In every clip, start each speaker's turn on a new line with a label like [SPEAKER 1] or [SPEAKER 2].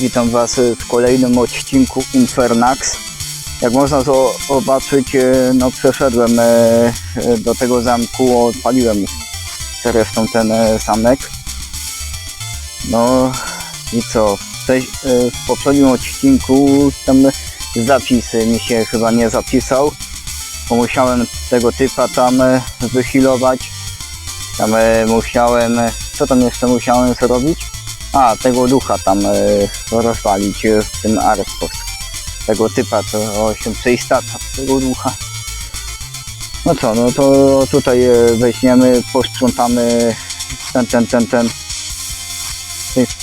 [SPEAKER 1] Witam Was w kolejnym odcinku Infernax. Jak można zo- zobaczyć, e, no przeszedłem e, e, do tego zamku, odpaliłem zresztą ten e, zamek. No i co? W, tej, e, w poprzednim odcinku tam zapis mi się chyba nie zapisał, bo musiałem tego typa tam e, wyhealować. Tam e, musiałem, co tam jeszcze musiałem zrobić? A, tego ducha tam e, rozwalić e, w tym Arespos. Tego typa, co się przeistacza, tego ducha. No co, no to tutaj e, weźmiemy, posprzątamy ten, ten, ten, ten.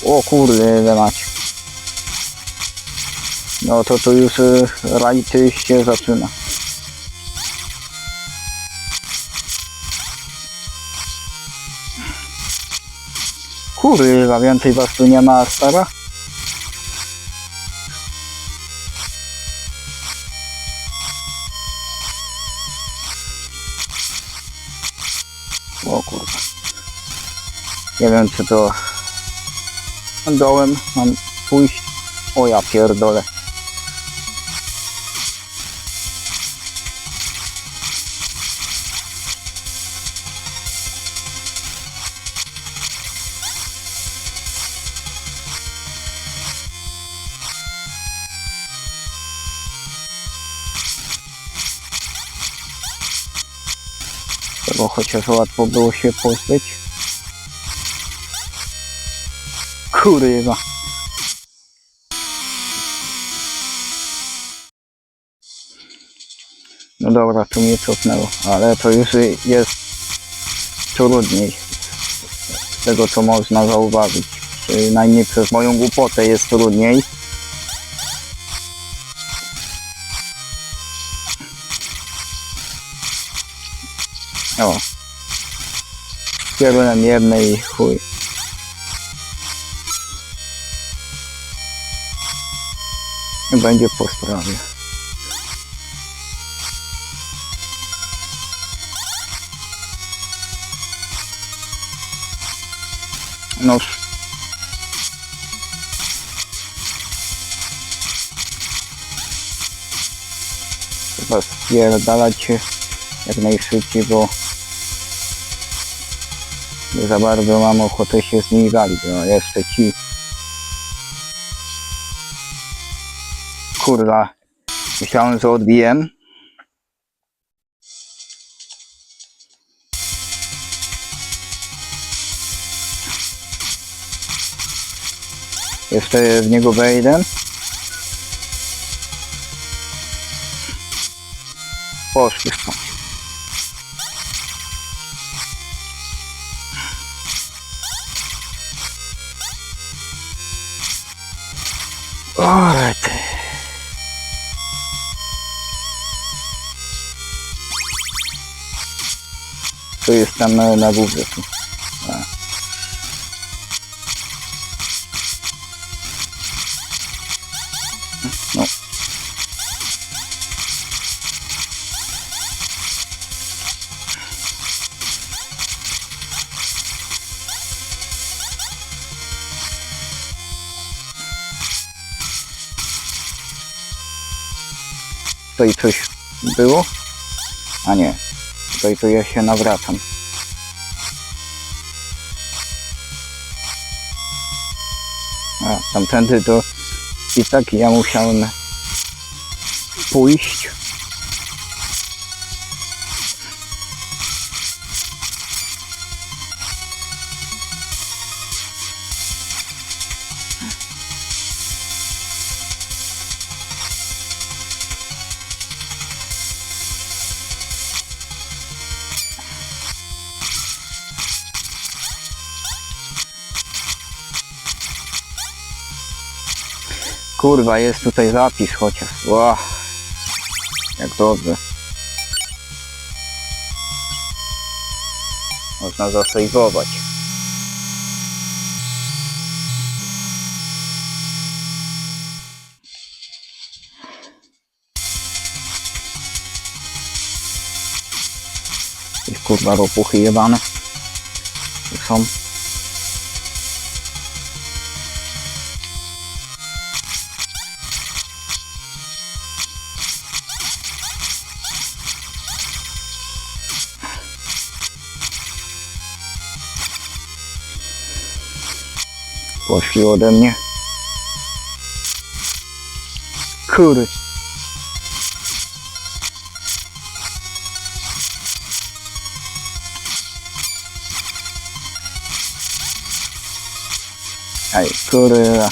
[SPEAKER 1] O kurde, macie. No to tu już e, rajd się zaczyna. Kurwa, więcej was tu nie ma, stara? O kurwa. Nie wiem, czy to dołem mam pójść. O ja pierdolę. Tego chociaż łatwo było się pozbyć. Kurwa. No dobra, tu mnie cofnęło, ale to już jest trudniej. Z tego co można zauważyć. Przynajmniej przez moją głupotę jest trudniej. O. Kierunek jednej i chuj. I będzie po sprawie. Noż. Trzeba spierdalać się jak najszybciej, bo nie za bardzo mam ochotę się z nimi bawić. No jeszcze ci kurwa myślałem, że odbiję. Jeszcze w niego wejdę. Poszli stąd. Oj, ty. To jest tam na, na górze Tutaj coś było? A nie. Tutaj to ja się nawracam. A tamtędy to i tak ja musiałem pójść. Kurwa, jest tutaj zapis chociaż. Ła. Jak dobrze. Można zasejwować. Kurwa ropuchy jebane. Tu są. Poszli ode mnie. Kury. Ej, kurwa.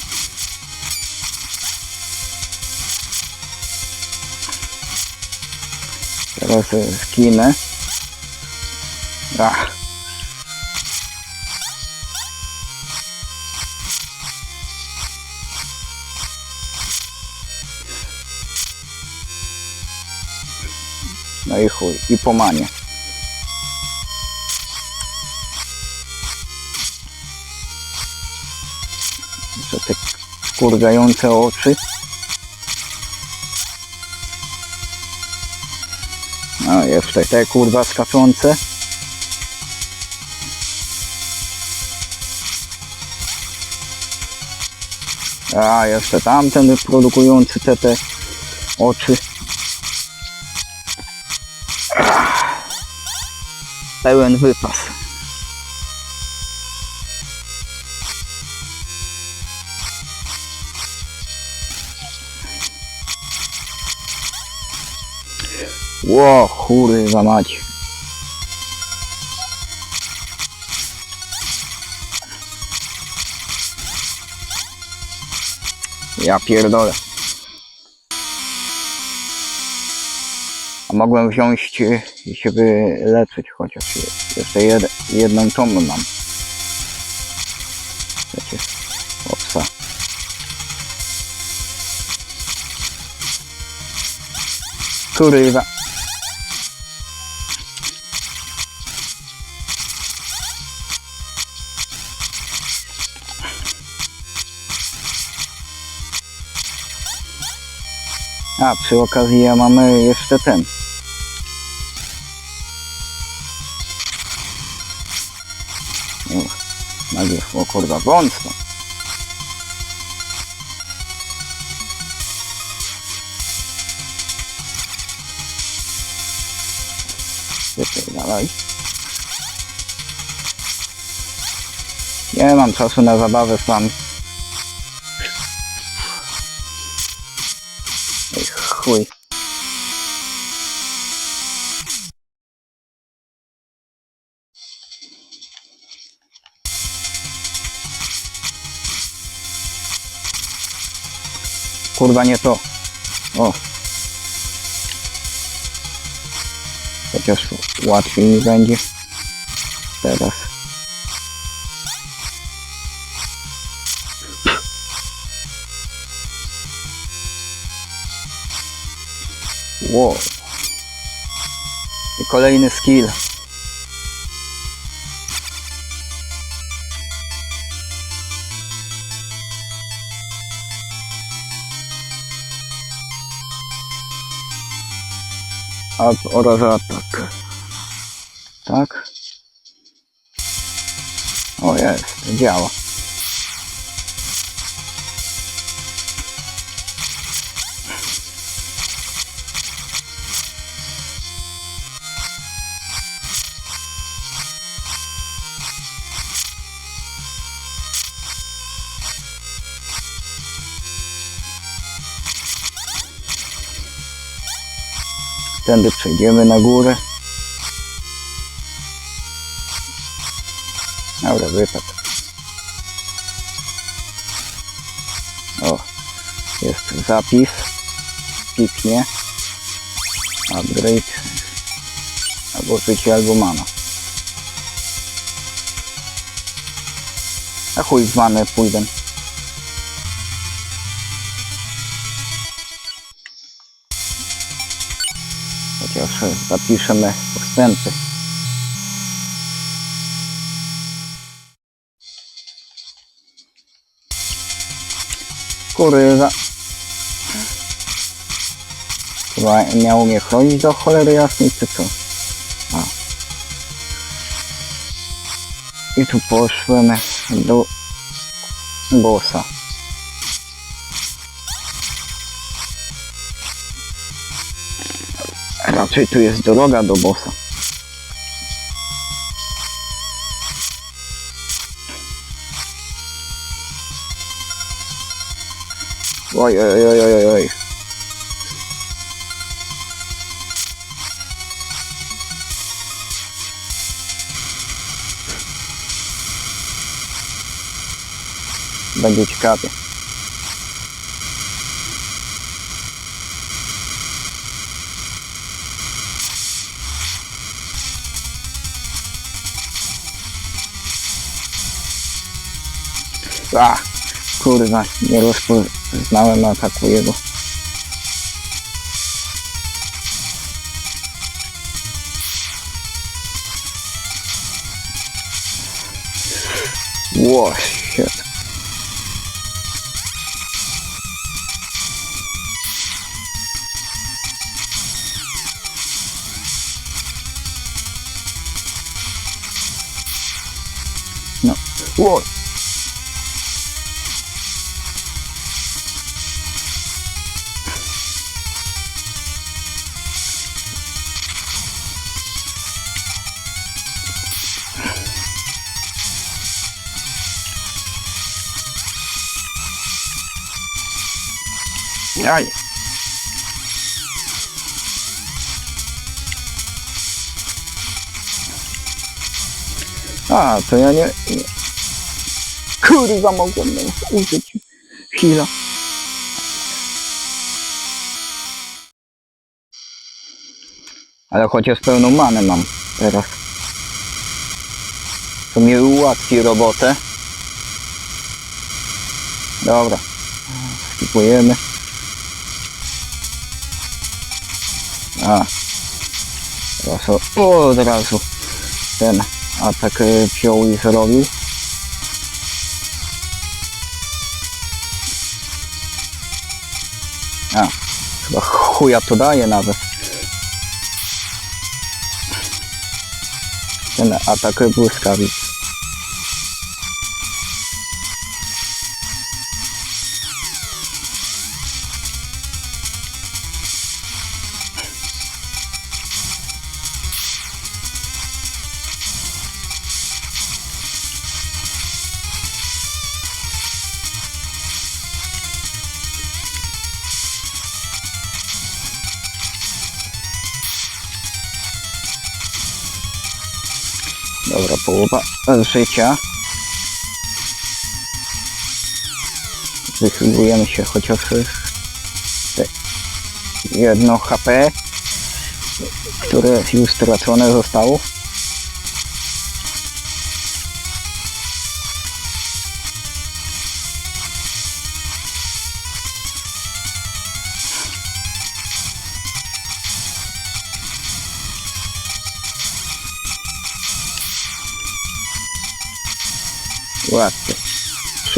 [SPEAKER 1] Teraz e, skinę. Ach. No i pomanie. Jeszcze te kurgające oczy. A jeszcze te kurwa skaczące. A jeszcze tamten produkujący te te oczy. Pełen wypas. Ło, za mać. Ja pierdolę. A mogłem wziąć i się wyleczyć chociaż je- jeszcze jed, jedną tą mam. Przecież. O psa. Kurwa. A, przy okazji ja mamy jeszcze ten. Kurwa, wąsko. Jeszcze dalej. Nie mam czasu na zabawę wami. Ej, chuj. Kurwa nie to. O. Chociaż łatwiej mi będzie. Teraz. Wow. I kolejny skill. Oraz atak. Tak? O jest, działa. Tędy przejdziemy na górę. Dobra, wypadł. O, jest zapis. Piknie. Upgrade. Albo życie, albo mana. A chuj w manę pójdę. Chociaż zapiszemy postępy. Kurwa. Chyba miało mnie chronić do cholery jasnej, czy co? A. I tu poszłem do bossa. Raczej tu jest droga do bossa. Oj, oj, oj, oj, oj. Będzie ciekawie. A, kurwa, nie rozpoznałem ataku jego. Ło, A, to ja nie... nie. Kurwa, mogłem użyć. Chwila. Ale chociaż pełną manę mam teraz. To mi ułatwi robotę. Dobra. Skipujemy. A. Teraz o, od razu ten atak wziął i zrobił. A. Chyba chuja to daje nawet. Ten atak błyskawic. Dobra, połowa e, życia. Wychylujemy się chociaż e, jedno HP, które już stracone zostało.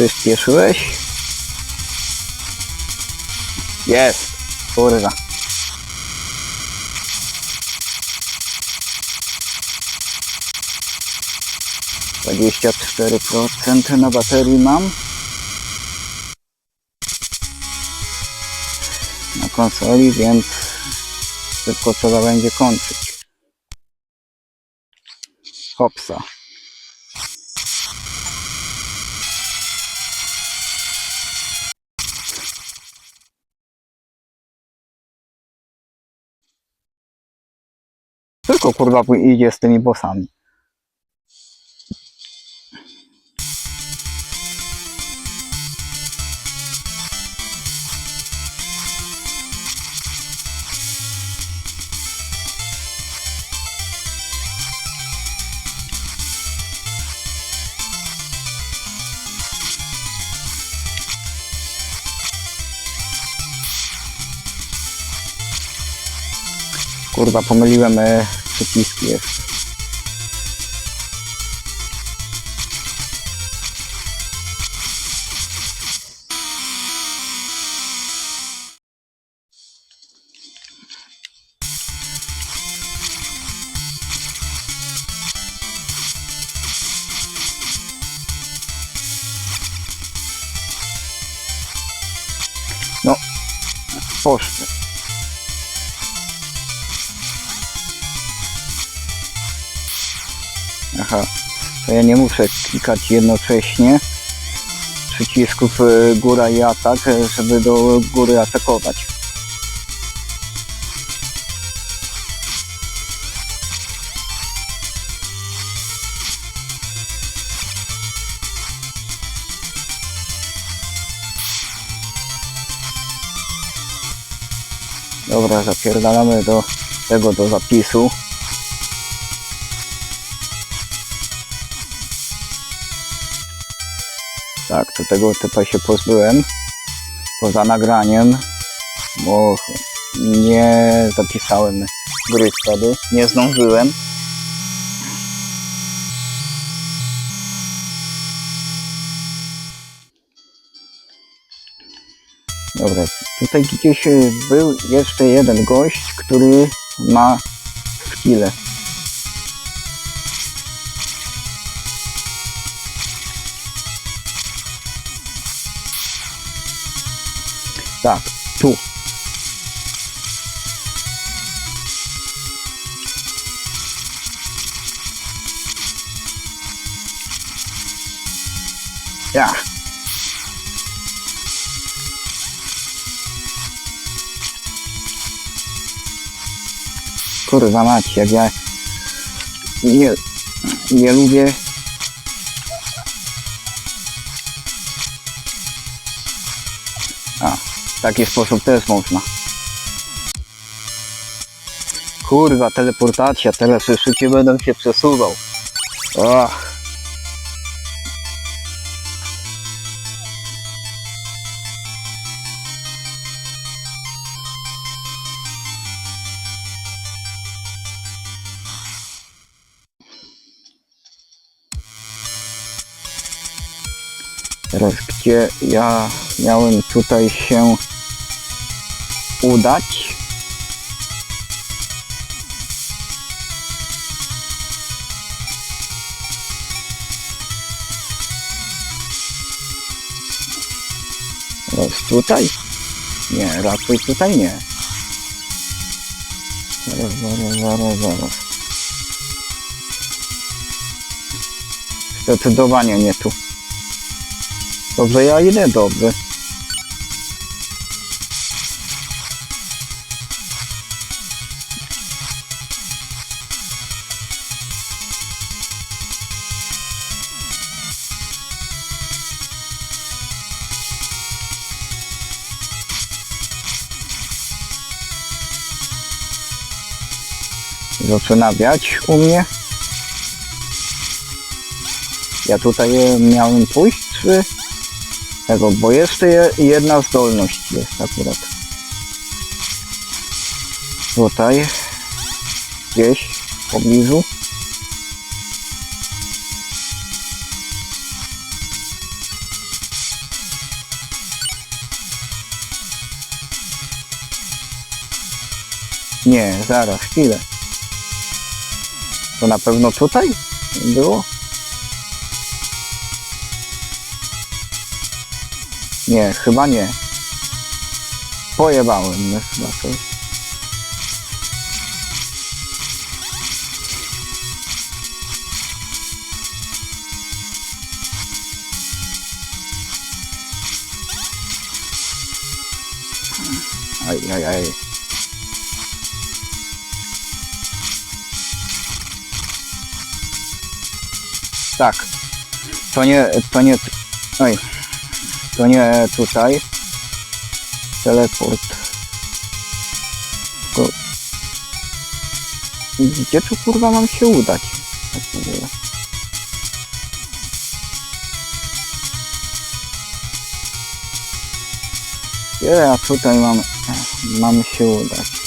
[SPEAKER 1] Przyspieszyłeś? Jest. Kurwa. Dwadzieścia cztery procent na baterii mam. Na konsoli, więc tylko trzeba będzie kończyć. Hopsa. Tylko kurwa idzie z tymi bossami. Kurwa, pomyliłem wszystkich pies. Aha, to ja nie muszę klikać jednocześnie przycisków góra i atak, żeby do góry atakować. Dobra, zapierdalamy do tego do zapisu. To tego typa się pozbyłem poza nagraniem, bo nie zapisałem gry wtedy, nie zdążyłem. Dobra, tutaj gdzieś był jeszcze jeden gość, który ma skille. Tak, tu. Ja. Kurwa mać, jak ja nie, nie lubię w taki sposób też można. Kurwa, teleportacja, teraz już szybciej będę się przesuwał. Och. Teraz gdzie ja miałem tutaj się udać? Teraz tutaj? Nie, raczej tutaj nie. Zaraz, zaraz, zaraz, zaraz. Zdecydowanie nie tu. Dobrze, ja idę dobrze. Zaczyna u mnie. Ja tutaj e, miałem pójść, czy tego, bo jeszcze je- jedna zdolność jest akurat. Tutaj, gdzieś w pobliżu. Nie, zaraz, chwilę. To na pewno tutaj było? Nie, chyba nie. Pojebałem mnie chyba coś. Aj, aj, aj. Tak. To nie, to nie, oj, to nie tutaj. Teleport. Tylko... Gdzie tu kurwa mam się udać? Tak. Gdzie ja tutaj mam, mam się udać?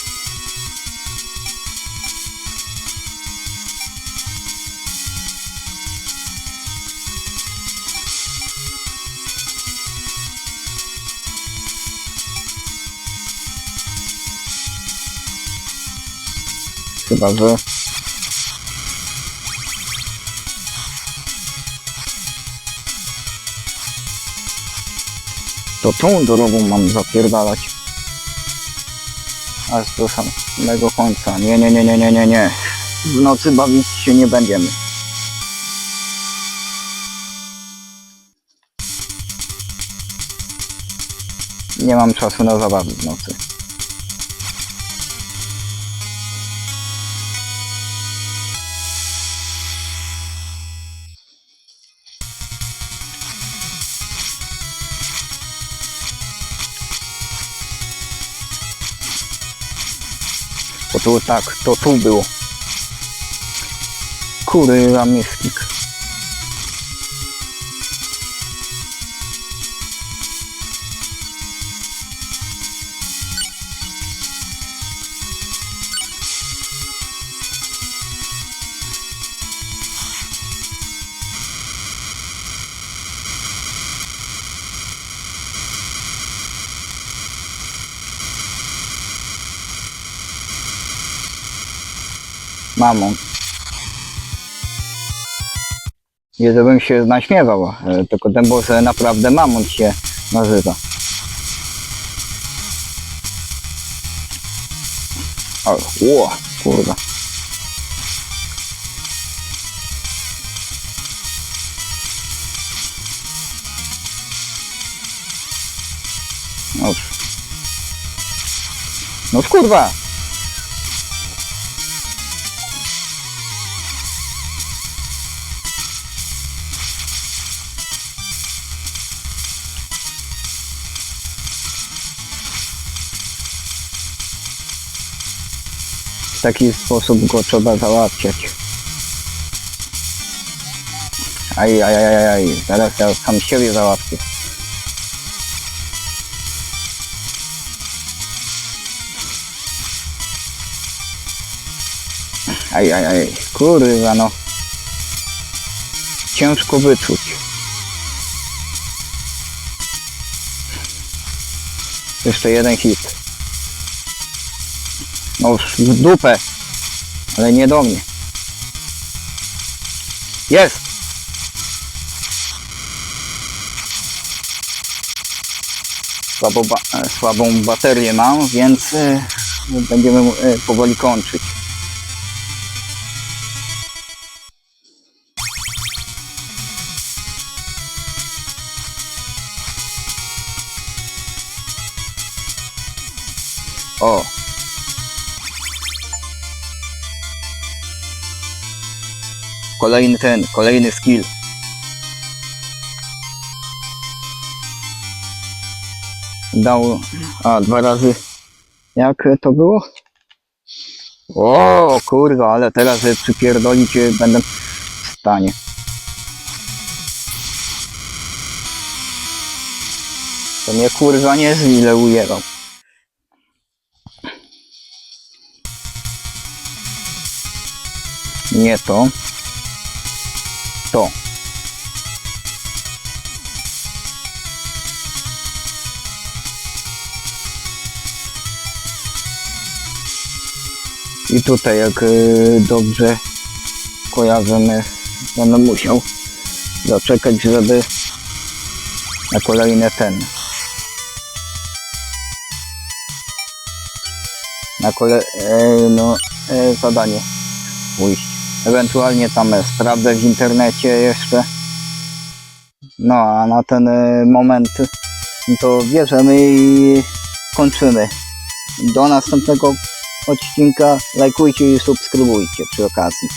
[SPEAKER 1] Chyba, że... To tą drogą mam zapierdalać. A z do samego końca. Nie, nie, nie, nie, nie, nie, nie. W nocy bawić się nie będziemy. nie mam czasu na zabawy w nocy. Tu tak, to tu było. Kurwa miskik. Mamą. Nie żebym się naśmiewał, e, tylko ten boss naprawdę mamont się nazywa. O, ło, kurwa. No, no kurwa. Taki sposób go trzeba załatwiać. Aj, aj, aj, aj, aj. Zaraz ja sam siebie załatwię. Aj, aj, aj. Kurwa no. Ciężko wyczuć. Jeszcze jeden hit. No już w dupę. Ale nie do mnie. Jest! Słabo ba e, słabą baterię mam, więc e, będziemy e, powoli kończyć. O! Kolejny ten, kolejny skill. Dał, a dwa razy, jak to było? O kurwa, ale teraz przypierdolić będę w stanie. To mnie kurwa nie ile. Nie to. I tutaj jak y, dobrze kojarzymy, będę musiał zaczekać, żeby na kolejny ten. Na kole, e, no, e, zadanie pójść. Ewentualnie tam sprawdzę w internecie jeszcze. No a na ten e, moment to bierzemy i kończymy. Do następnego odcinka lajkujcie i subskrybujcie przy okazji.